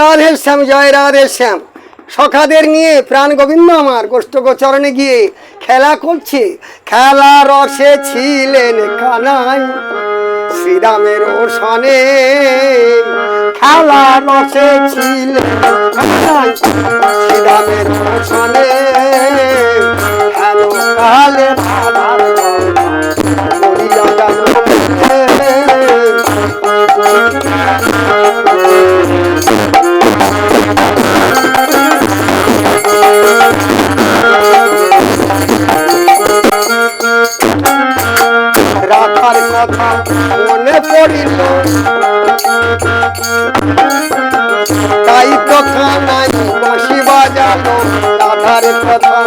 রাধে শ্যাম, জয় রাধে শ্যাম। সখাদের নিয়ে প্রাণ গোবিন্দ আমার গোষ্ঠ গোচরণে গিয়ে খেলা করছে। খেলা রসে ছিলেন কানাই, শ্রীরামের সনে খেলা রসে ছিলেন শ্রীরামের সনে রাধার কথা মনে পড়িল। তাই কথা নাই, বাঁশি বাজালো, রাধার কথা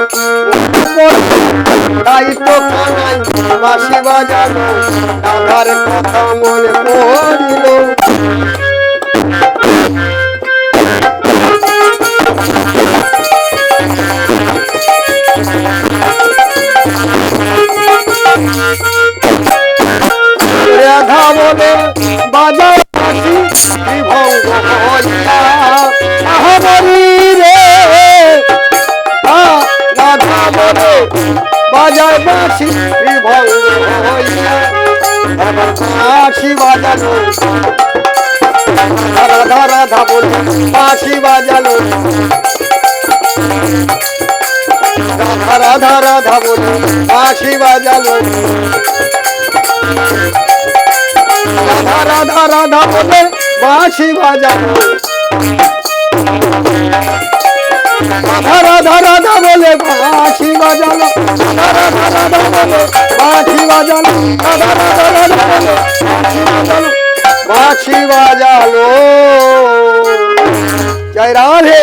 তাই কথা নাই, বাঁশি বাজালো, রাধার কথা মনে পড়িল। রাধা বাজার বাঁশি বিভঙ্গ হইয়া আহাবরি রে। রাধা বলে বাজার বাঁশি বিভঙ্গ হইয়া আবার বাঁশি বাজালো রাধা রাধা বলে বাঁশি বাজালো। রাধা রাধা রাধা বলে বাঁশি বাজালো। রাধা রাধা বলে বাঁশি বাজানো রাধা রাধা রাধা বলে বাঁশি বাজানো রাধা রাধা রাধা বলে বাঁশি বাজানো রাধা রাধা রাধা বলে বাঁশি বাজানো বাঁশি বাজালো জয় রাধে